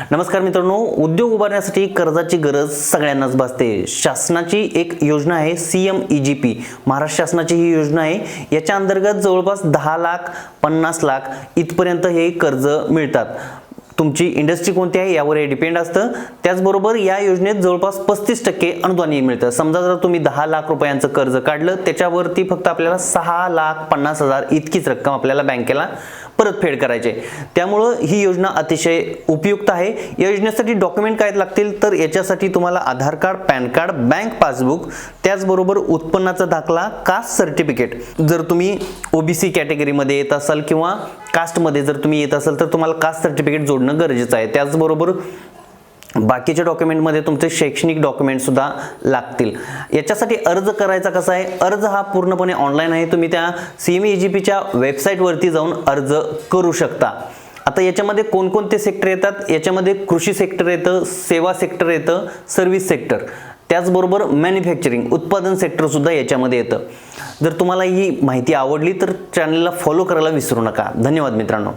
नमस्कार मित्रांनो उद्योग उभारण्यासाठी कर्जाची गरज सगळ्यांनाच भासते. शासनाची एक योजना आहे C M E G P Maharashtra शासनाची ही योजना आहे. याच्या अंतर्गत जवळपास दहा लाख पन्नास लाख इथपर्यंत हे कर्ज मिळतात. तुमची इंडस्ट्री कोणती आहे यावर हे डिपेंड असतं. त्याचबरोबर या योजनेत जवळपास पस्तीस टक्के अनुदानही मिळतं. समजा जर तुम्ही दहा लाख रुपयांचं कर्ज काढलं त्याच्यावरती फक्त आपल्याला सहा लाख पन्नास हजार इतकीच रक्कम आपल्याला बँकेला परतफेड करायचे. त्यामुळं ही योजना अतिशय उपयुक्त आहे. या योजनेसाठी डॉक्युमेंट काय लागतील? तर याच्यासाठी तुम्हाला Aadhaar card PAN card bank passbook त्याचबरोबर उत्पन्नाचा दाखला कास्ट सर्टिफिकेट. जर तुम्ही ओबीसी कॅटेगरीमध्ये येत असाल किंवा कास्टमध्ये जर तुम्ही येत असाल तर तुम्हाला कास्ट सर्टिफिकेट जोडणं गरजेचं आहे. त्याचबरोबर बाकीच्या डॉक्युमेंटमध्ये तुमचे शैक्षणिक डॉक्युमेंटसुद्धा लागतील. याच्यासाठी अर्ज करायचा कसा आहे? अर्ज हा पूर्णपणे ऑनलाईन आहे. तुम्ही त्या सी एम ई जी पीच्या वेबसाईटवरती जाऊन अर्ज करू शकता. आता याच्यामध्ये कोणकोणते सेक्टर येतात? याच्यामध्ये कृषी सेक्टर येतं सेवा सेक्टर येतं सर्व्हिस सेक्टर त्याचबरोबर मॅन्युफॅक्चरिंग उत्पादन सेक्टरसुद्धा याच्यामध्ये येतं. जर तुम्हाला ही माहिती आवडली तर चॅनलला फॉलो करायला विसरू नका. धन्यवाद मित्रांनो.